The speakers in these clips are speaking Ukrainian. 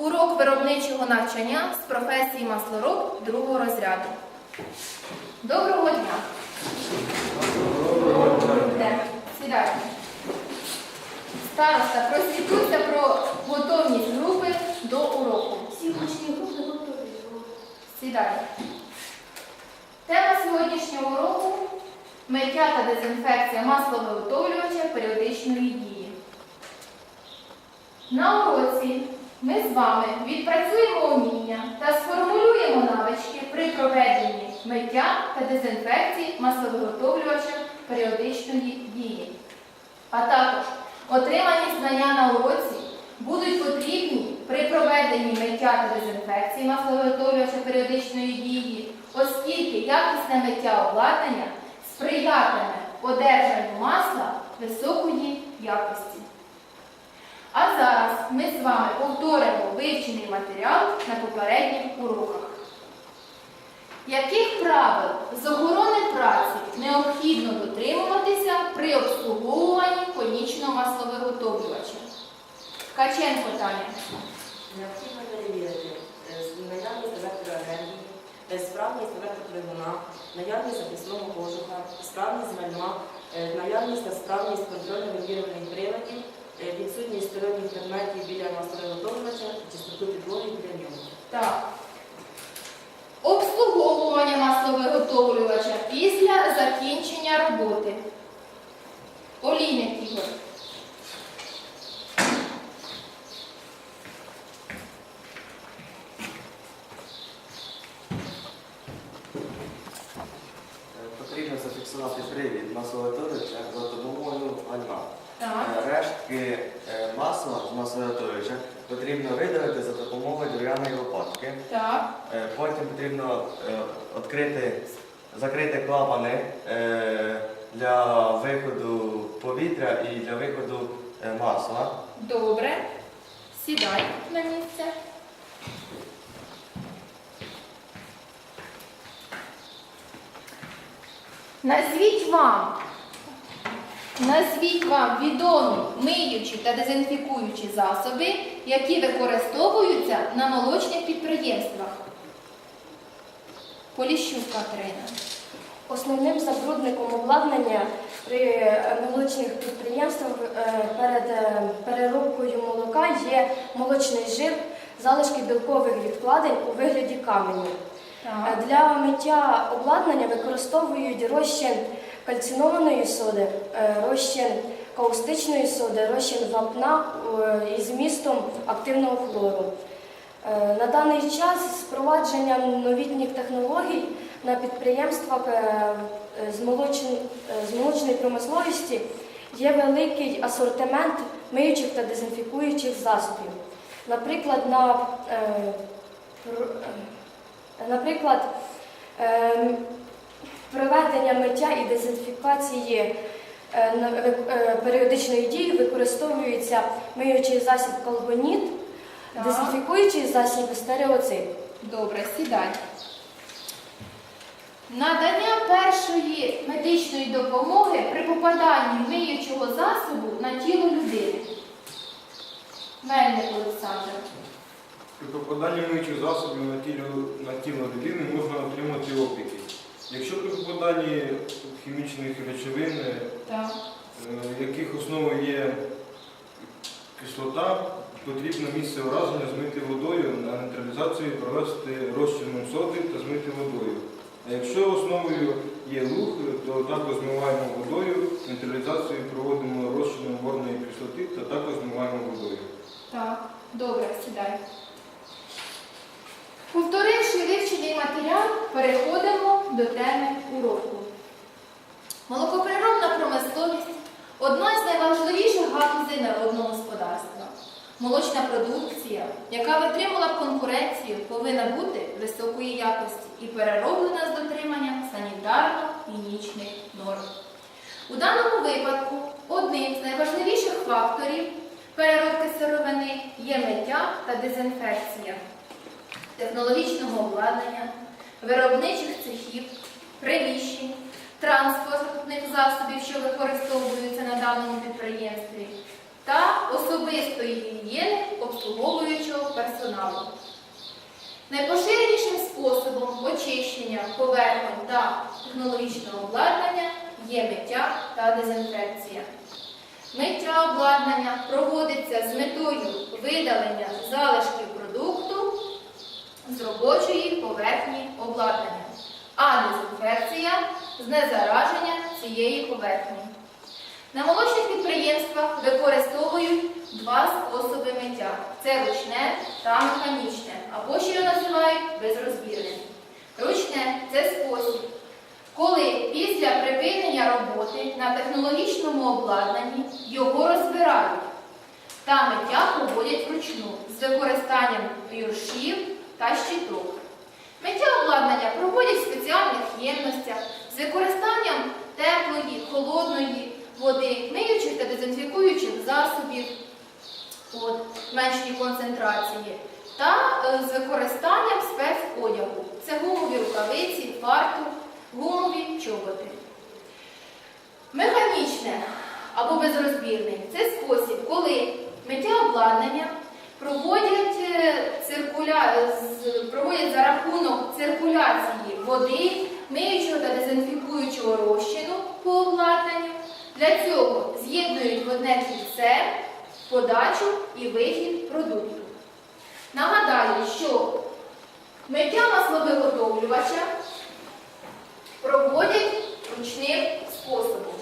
Урок виробничого навчання з професії маслороб другого розряду. Доброго дня! Сідайте. Староста, просвітуйся про готовність групи до уроку. Всі учні групи готові. Сідай. Тема сьогоднішнього уроку миття та дезінфекція масловиготовлювача періодичної дії. На уроці ми з вами відпрацюємо уміння та сформулюємо навички при проведенні миття та дезінфекції масловиготовлювача періодичної дії. А також отримані знання на уроці будуть потрібні при проведенні миття та дезінфекції масловиготовлювача періодичної дії, оскільки якісне миття обладнання сприятиме одержанню масла високої якості. А зараз ми з вами повторимо вивчений матеріал на попередніх уроках. Яких правил з охорони праці необхідно дотримуватися при обслуговуванні конічного масловиготовлювача? Ткаченко Таня. Необхідно перевірити е, наявність електроенергії, е, справність електродвигуна, наявність записного кожуха, справність гальма, е, наявність та справність контрольно-вимірюваних приладів, е, відсутність сторонніх предметів біля масловиготовлювача, чистоту підлоги біля нього. Так. Обслуговування масловиготовлювача після закінчення роботи. Олійник Ігор. Е, Потрібно зафіксувати привід масловиготовлювача за допомогою гальма. Так. Е, Рештки е, масла з масловиготовлювача потрібно видалити за допомогою дерев'яної лопатки. Так. Е, Потім потрібно е, відкрити, закрити клапани е, для виходу повітря і для виходу е, масла. Добре. Сідай на місце. Назвіть вам, назвіть вам відомі миючі та дезінфікуючі засоби, які використовуються на молочних підприємствах. Поліщук Катерина. Основним забрудником обладнання при е, молочних підприємствах е, перед е, переробкою молока є молочний жир, залишки білкових відкладень у вигляді каменю. Е, Для миття обладнання використовують розчин кальцинованої соди, е, розчин каустичної соди, розчин вапна е, із вмістом активного хлору. На даний час з впровадженням новітніх технологій на підприємствах з, молочної промисловості є великий асортимент миючих та дезінфікуючих засобів. Наприклад, на, наприклад, е, проведення миття і дезінфікації е, ви- е, періодичної дії використовується миючий засіб колбоніт, Так. дезінфікуючий засіб стереоцид. Добре, сідай. Надання першої медичної допомоги при попаданні миючого засобу на тіло людини. Мельник Олександр. При попаданні миючих засобів на тіло, на тіло людини можна отримати опіки. Якщо при попаданні хімічних речовин, е, Так. яких основою є кислота, потрібно місце ураження змити водою, на нейтралізацію провести розчином соди та змити водою. А якщо основою є луг, то також змиваємо водою, нейтралізацію проводимо розчином борної кислоти та також змиваємо водою. Так. Добре, сідай. Вивчений матеріал, переходимо до теми уроку. Молокоприробна промисловість одна з найважливіших галузей народного господарства. Молочна продукція, яка витримала конкуренцію, повинна бути високої якості і перероблена з дотриманням санітарно-гігієнічних норм. У даному випадку одним з найважливіших факторів переробки сировини є миття та дезінфекція технологічного обладнання, виробничих цехів, приміщень, транспортних засобів, що використовуються на даному підприємстві, та особистої гігієни обслуговуючого персоналу. Найпоширенішим способом очищення поверхонь та технологічного обладнання є миття та дезінфекція. Миття обладнання проводиться з метою видалення залишків продукту з робочої поверхні обладнання, а дезінфекція з незараження цієї поверхні. На молочних підприємствах використовують два способи миття це ручне та механічне, або ще його називають безрозбірним. Ручне це спосіб, коли після припинення роботи на технологічному обладнанні його розбирають та миття проводять вручну з використанням юршів та щиток. Миття обладнання проводять в спеціальних ємностях з використанням теплої, холодної води, миючих та дезінфікуючих засобів от, меншої концентрації та е, з використанням спецодягу. Це гумові рукавиці, фартух, гумові чоботи. Механічне або безрозбірний це спосіб, коли миття обладнання проводять, е, циркуля... проводять за рахунок циркуляції води, миючого та дезінфікуючого розчину по обладнанню. Для цього з'єднують в одне кільце подачу і вихід продукту. Нагадаю, що миття масловиготовлювача проводять ручним способом.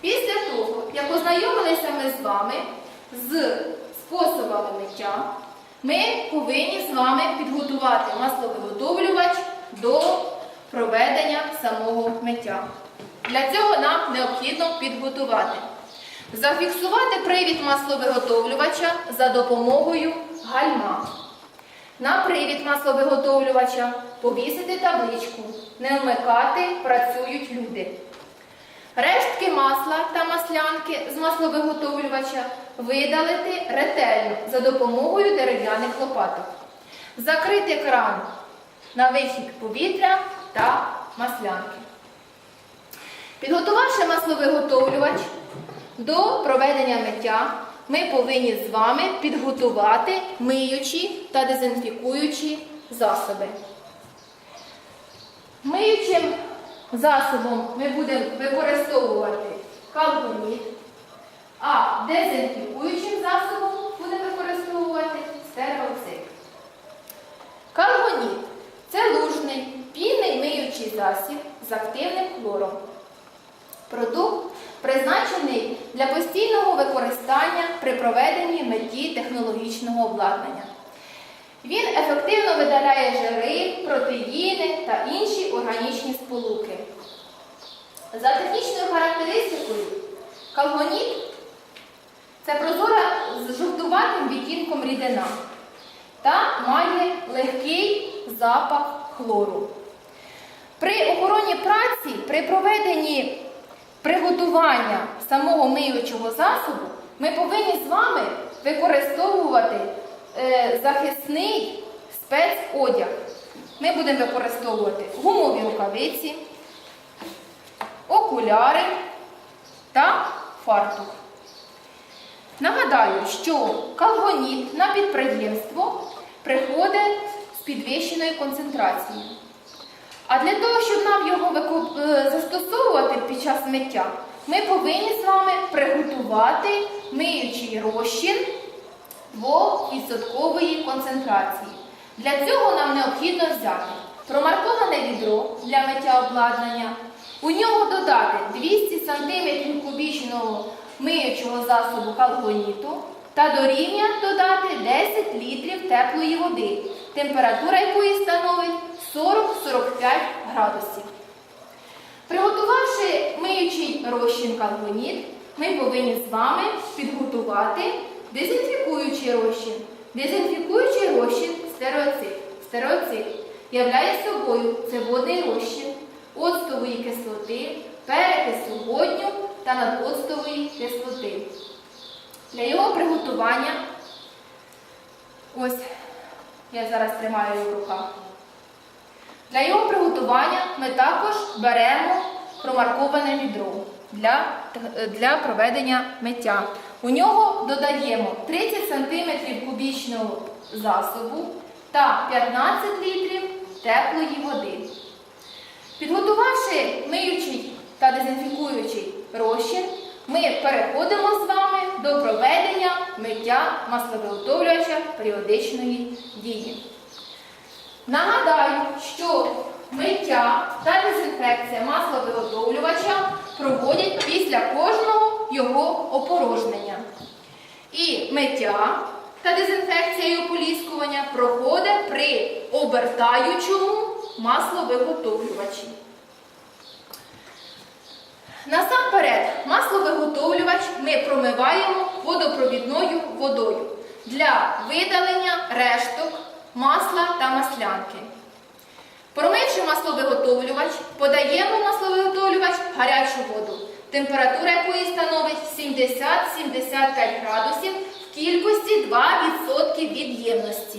Після того, як ознайомилися ми з вами з способами миття, ми повинні з вами підготувати масловиготовлювач до проведення самого миття. Для цього нам необхідно підготувати. Зафіксувати привід масловиготовлювача за допомогою гальма. На привід масловиготовлювача повісити табличку. Не вмикати працюють люди. Рештки масла та маслянки з масловиготовлювача видалити ретельно за допомогою дерев'яних лопаток. Закрити кран на вихід повітря та маслянки. Підготувавши масловиготовлювач до проведення миття, ми повинні з вами підготувати миючі та дезінфікуючі засоби. Миючим засобом ми будемо використовувати калгоніт, а дезінфікуючим засобом будемо використовувати стереоцик. Калгоніт це лужний, пінний миючий засіб з активним хлором. Продукт призначений для постійного використання при проведенні меті технологічного обладнання. Він ефективно видаляє жири, протеїни та інші органічні сполуки. За технічною характеристикою, калгоніт це прозора з жовтуватим відтінком рідина та має легкий запах хлору. При охороні праці, при проведенні приготування самого миючого засобу, ми повинні з вами використовувати захисний спецодяг. Ми будемо використовувати гумові рукавиці, окуляри та фартух. Нагадаю, що калгоніт на підприємство приходить з підвищеною концентрацією. А для того, щоб нам його е, застосовувати під час миття, ми повинні з вами приготувати миючий розчин 2% концентрації. Для цього нам необхідно взяти промарковане відро для миття обладнання, у нього додати 200 см кубічного миючого засобу калгоніту та до рівня додати 10 літрів теплої води, температура якої становить 40-45 градусів. Приготувавши миючий розчин калгоніт, ми повинні з вами підготувати дезінфікуючий розчин. Дезінфікуючий розчин стереоцит. Стереоцит являє собою це водний розчин оцтової кислоти, перекису водню та надоцтової кислоти. Для його приготування, ось я зараз тримаю його в руках. Для його приготування ми також беремо промарковане відро для, для проведення миття. У нього додаємо 30 см кубічного засобу та 15 літрів теплої води. Підготувавши миючий та дезінфікуючий розчин, ми переходимо з вами до проведення миття масловиготовлювача періодичної дії. Нагадаю, що миття та дезінфекція масловиготовлювача проводять після кожного його опорожнення. І миття та дезінфекція і ополіскування проходить при обертаючому масловиготовлювачі. Насамперед, масловиготовлювач ми промиваємо водопровідною водою для видалення решток масла та маслянки. Промивши масловиготовлювач, подаємо масловиготовлювач гарячу воду, температура якої становить 70-75 градусів в кількості 2% від ємності.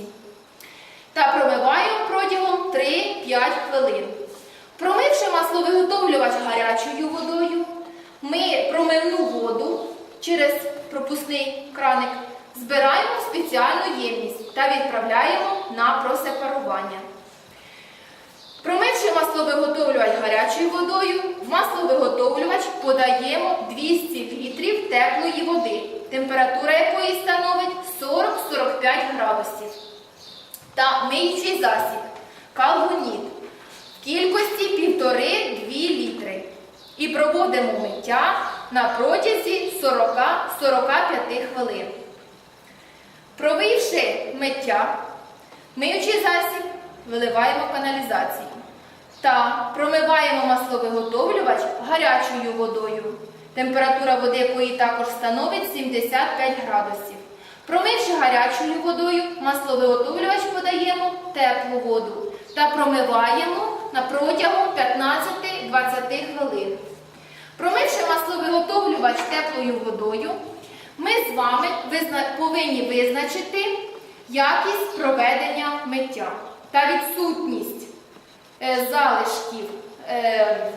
Та промиваємо протягом 3-5 хвилин. Промивши масловиготовлювач гарячою водою, ми промивну воду через пропускний краник збираємо в спеціальну ємність та відправляємо на просепарування. Промивши масловиготовлювач гарячою водою, в масловиготовлювач подаємо 200 літрів теплої води, температура якої становить 40-45 градусів. Та миючий засіб калгоніт в кількості 1,5-2 літри. І проводимо миття на протязі 40-45 хвилин. Провівши миття, миючий засіб виливаємо каналізацію та промиваємо масловиготовлювач гарячою водою, температура води якої також становить 75 градусів. Промивши гарячою водою, масловиготовлювач подаємо теплу воду та промиваємо на протягом 15-20 хвилин. Промивши масловиготовлювач теплою водою, ми з вами повинні визначити якість проведення миття та відсутність залишків е,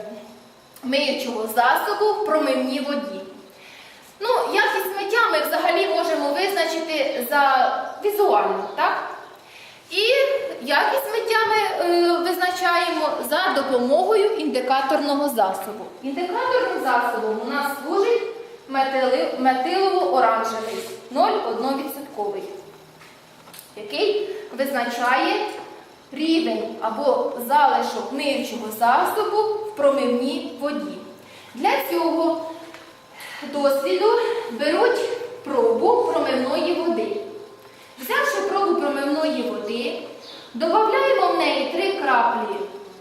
миючого засобу в промивній воді. Ну, якість миття ми взагалі можемо визначити за візуально, так? І якість миття ми е, визначаємо за допомогою індикаторного засобу. Індикаторним засобом у нас служить метилово-оранжевий 0,1%, який визначає рівень або залишок миючого засобу в промивній воді. Для цього досліду беруть пробу промивної води. Взявши пробу промивної води, додаємо в неї три краплі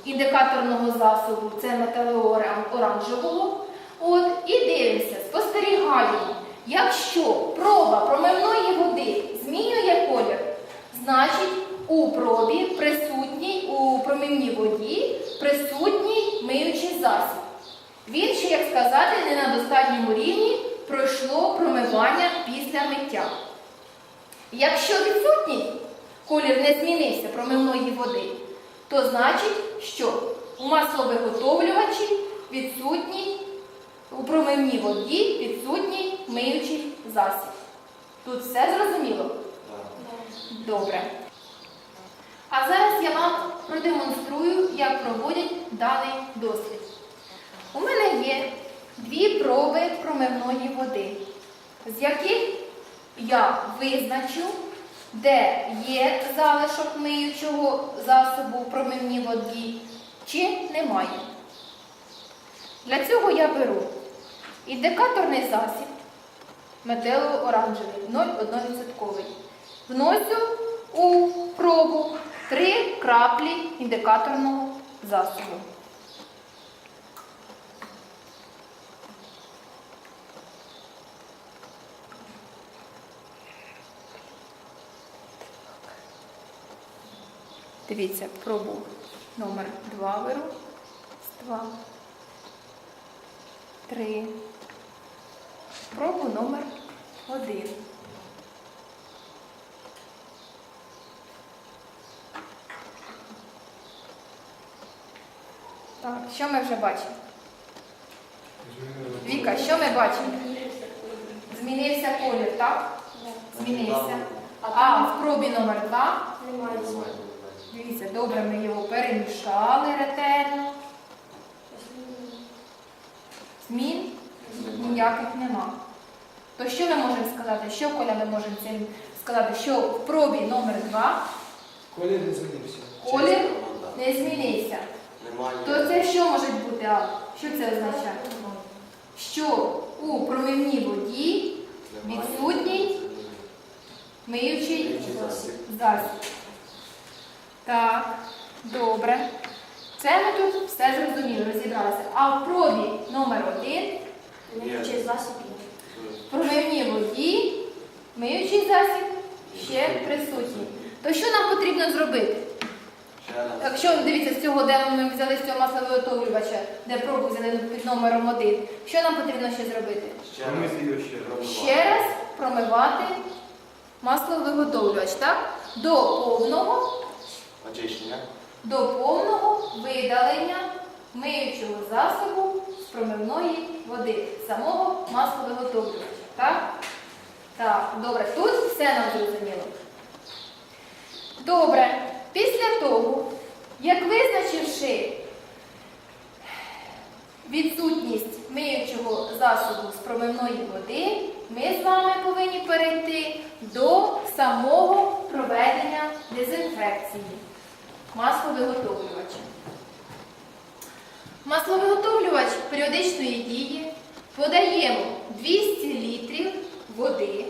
індикаторного засобу, це металеора оранжевого. От, і дивимося, спостерігаємо, якщо проба промивної води змінює колір, значить у пробі присутній у промивній воді присутній миючий засіб. Він ще, як сказати, не на достатньому рівні пройшло промивання після миття. Якщо відсутній колір не змінився промивної води, то значить, що у масловиготовлювачі відсутній, у промивній воді відсутній миючий засіб. Тут все зрозуміло? Добре. А зараз я вам продемонструю, як проводять даний дослід. У мене є дві проби промивної води, з яких я визначу, де є залишок миючого засобу в промивній воді, чи немає. Для цього я беру індикаторний засіб метилово-оранжевий 0,1%. Вношу у пробу три краплі індикаторного засобу. Дивіться, пробу номер 2 беру. 2. 3. Пробу номер 1. Так, що ми вже бачимо? Віка, що ми бачимо? Змінився колір, так? Змінився. А в пробі номер два. немає змін. Дивіться, добре, ми його перемішали ретельно. Змін ніяких нема. То що ми можемо сказати? Що Коля ми можемо цим сказати? Що в пробі номер 2 Колір не змінився. колір не змінився. Немає. То це що може бути? А? Що це означає? Що у промивній воді відсутній миючий засіб. Так, добре. Це ми тут все зрозуміли, розібралися. А в пробі номер один Миючий засіб в промивній воді миючий засіб ще присутній. То що нам потрібно зробити? Якщо дивіться з цього, де ми взяли з цього масловиготовлювача, де пробу взяли під номером один, що нам потрібно ще зробити? Ще раз. Ще раз промивати масловиготовлювач, так? До повного, Очищення. до повного видалення миючого засобу з промивної води, самого масловиготовлювача. Так? Так, добре, тут все нам зрозуміло. Добре, після того, як визначивши відсутність миючого засобу з промивної води, ми з вами повинні перейти до самого проведення дезінфекції масловиготовлювача. Масловиготовлювач періодичної дії подаємо 200 літрів води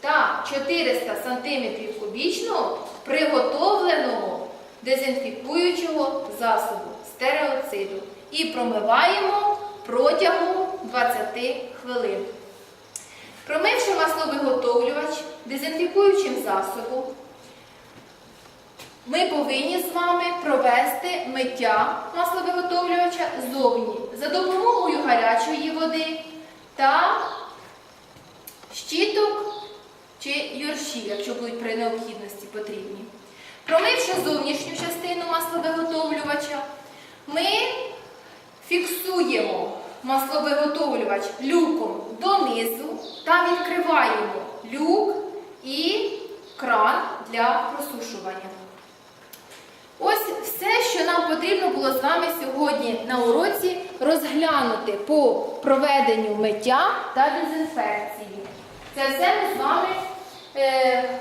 та 400 см кубічного приготовленого дезінфікуючого засобу стереоциду і промиваємо протягом 20 хвилин. Промивши масловиготовлювач дезінфікуючим засобом, ми повинні з вами провести миття масловиготовлювача зовні за допомогою гарячої води та щіток чи юршів, якщо будуть при необхідності потрібні. Промивши зовнішню частину масловиготовлювача, ми фіксуємо масловиготовлювач люком донизу та відкриваємо люк і кран для просушування. Ось все, що нам потрібно було з вами сьогодні на уроці розглянути по проведенню миття та дезінфекції. Це все ми з вами,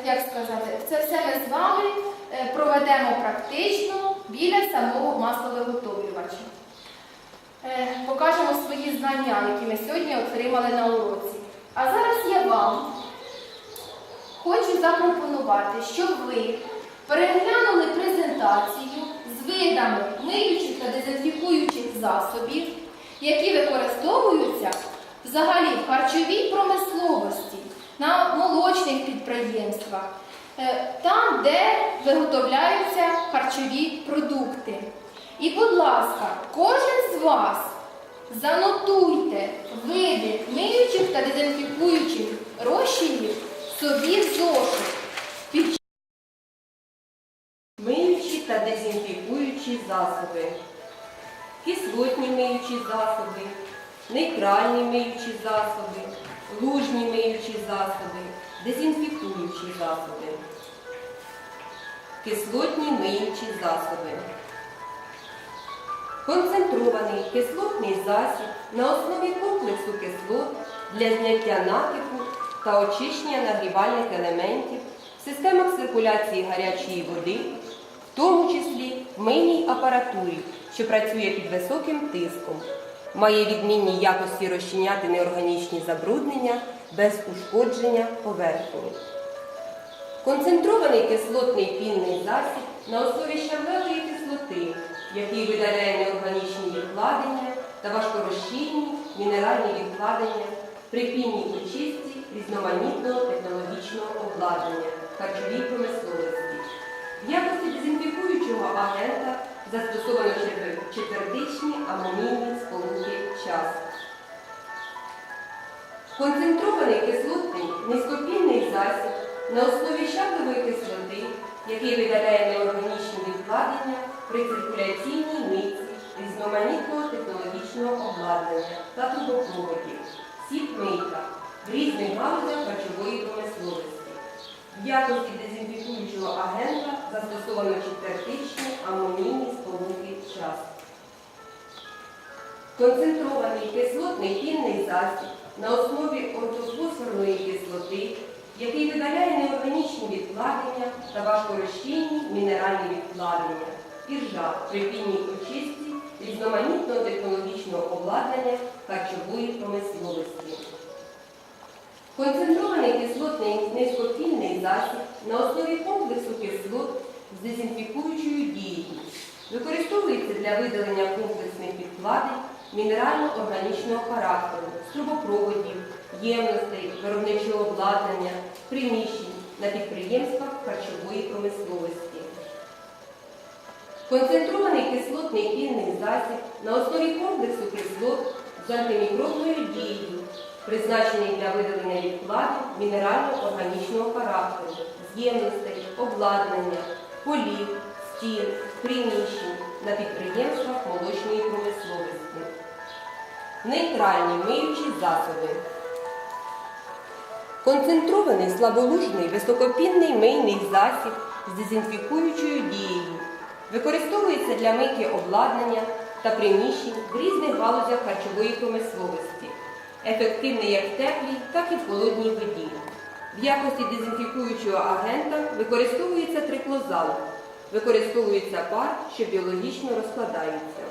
як сказати, це все ми з вами е, проведемо практично біля самого масловиготовлювача. Е, покажемо свої знання, які ми сьогодні отримали на уроці. А зараз я вам хочу запропонувати, щоб ви переглянули презентацію з видами миючих та дезінфікуючих засобів, які використовуються взагалі в харчовій промисловості, на молочних підприємствах, е, там, де виготовляються харчові продукти. І, будь ласка, кожен з вас занотуйте види миючих та дезінфікуючих розчинів собі в зошит. Під Миючі та дезінфікуючі засоби, кислотні миючі засоби, нейтральні миючі засоби, лужні миючі засоби, дезінфікуючі засоби, кислотні миючі засоби. Концентрований кислотний засіб на основі комплексу кислот для зняття накипу та очищення нагрівальних елементів в системах циркуляції гарячої води, в тому числі в мийній апаратурі, що працює під високим тиском, має відмінні якості розчиняти неорганічні забруднення без ушкодження поверхні. Концентрований кислотний пінний засіб на основі щавлевої кислоти, який видаляє неорганічні відкладення та важкорозчинні мінеральні відкладення при пінній очистці різноманітного технологічного обладнання харчовій промисловості. В якості дезінфікуючого агента застосовано четвер- четвертичні амонійні сполуки часу. Концентрований кислотний низькопінний засіб на основі щавлевої кислоти, який видаляє неорганічні відкладення при циркуляційній митці різноманітного технологічного обладнання та трубопроводів, сітмийка, в різних галузях харчової промисловості. В якості дезінфікуючого агента застосовано четвертичні амонійні сполуки час. Концентрований кислотний пінний засіб на основі ортофосфорної кислоти, який видаляє неорганічні відкладення та важкорозчинні мінеральні відкладення, іржа при пінній очистці різноманітного технологічного обладнання харчової промисловості. Концентрований кислотний низькопільний засіб на основі комплексу кислот з дезінфікуючою дією використовується для видалення комплексних відкладень мінерально-органічного характеру, трубопроводів, ємностей, виробничого обладнання, приміщень на підприємствах харчової промисловості. Концентрований кислотний пінний засіб на основі комплексу кислот з антимікробною дією, призначений для видалення відкладень мінерально-органічного характеру, з'ємностей, обладнання, полів, стін, приміщень на підприємствах молочної промисловості. Нейтральні миючі засоби. Концентрований слаболужний високопінний мийний засіб з дезінфікуючою дією. Використовується для мийки обладнання та приміщень в різних галузях харчової промисловості. Ефективний як в теплій, так і в холодній воді. В якості дезінфікуючого агента використовується триклозал. Використовується пар, що біологічно розкладається.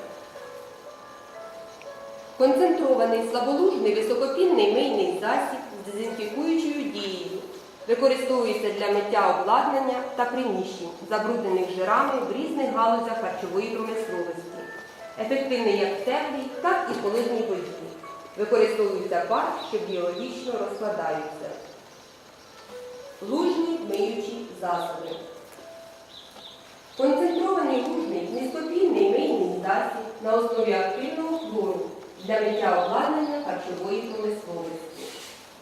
Концентрований слаболужний високопінний мийний засіб з дезінфікуючою дією. Використовується для миття обладнання та приміщень, забруднених жирами в різних галузях харчової промисловості. Ефективний як в теплій, так і в холодній воді. Використовується пар, що біологічно розкладаються. Лужні миючі засоби. Концентрований лужний низькопільний мийний засіб на основі активного хлору для миття обладнання харчової промисловості.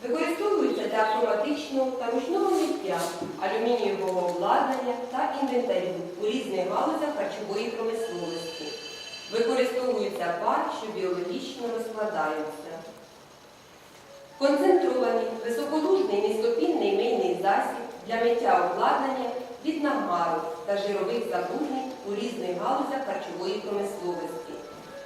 Використовується для автоматичного та ручного миття алюмінієвого обладнання та інвентарю у різних галузях харчової промисловості. Використовується пар, що біологічно розкладаються. Концентрований високолужний низькопінний мийний засіб для миття обладнання від нагару та жирових забруднень у різних галузях харчової промисловості.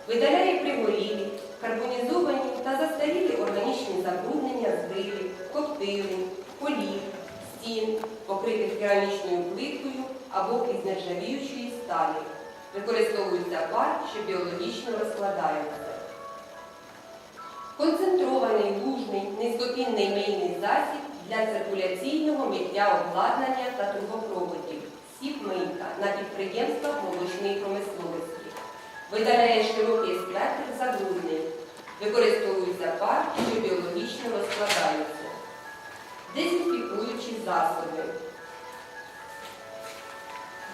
Видаляє пригорілі, карбонізовані та застарілі органічні забруднення з грилів, коптилень, полів, стін, покритих керамічною плиткою або із нержавіючої сталі. Використовується пар, що біологічно розкладається. Концентрований лужний низькопінний мийний засіб для циркуляційного миття обладнання та трубопроводів, сіп-мийка на підприємствах молочної промисловості. Видаляє широкий спектр забруднень. Використовується пар, що біологічно розкладаються. Дезінфікуючі засоби.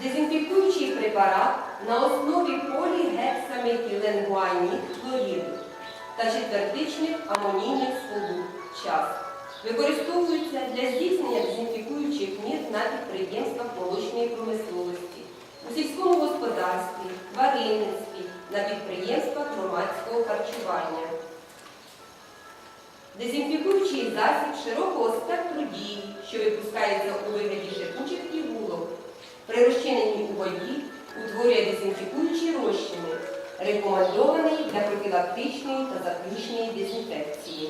Дезінфікуючий препарат на основі полігексаметиленгуанід хлоріду та четвертичних амонійних сполук час. Використовується для здійснення дезінфікуючих мір на підприємствах молочної промисловості, у сільському господарстві, тваринництві, на підприємствах громадського харчування. Дезінфікуючий засіб широкого спектру дії, що випускається у вигляді шипучих при розчиненні у воді утворює дезінфікуючі розчини, рекомендований для профілактичної та заключної дезінфекції.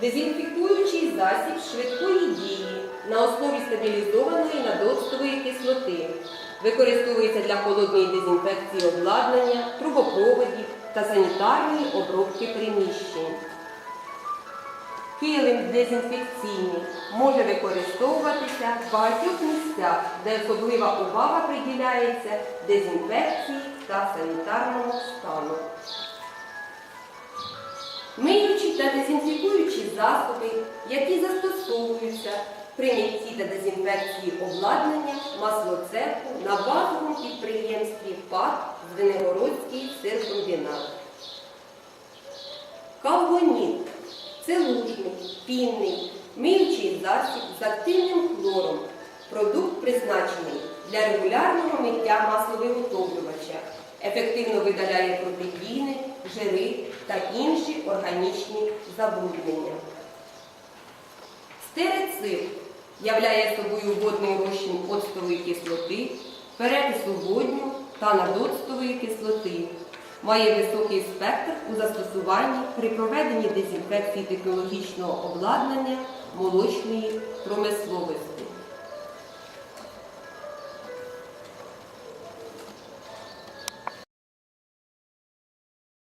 Дезінфікуючий засіб швидкої дії на основі стабілізованої надоцтової кислоти. Використовується для холодної дезінфекції обладнання, трубопроводів та санітарної обробки приміщень. Килим дезінфекційний може використовуватися в багатьох місцях, де особлива увага приділяється дезінфекції та санітарному стану. Миючі та дезінфікуючі засоби, які застосовуються при митті та дезінфекції обладнання маслоцеху на базовому підприємстві ПАК Звенигородський сиркомбінат. Калгоніт це лужний, пінний, миючий засіб з активним хлором. Продукт призначений для регулярного миття масловиготовлювача, ефективно видаляє протеїни, жири та інші органічні забруднення. Стерецит являє собою водний розчин оцтової кислоти, перекису водню та надоцтової кислоти. Має високий спектр у застосуванні при проведенні дезінфекції технологічного обладнання молочної промисловості.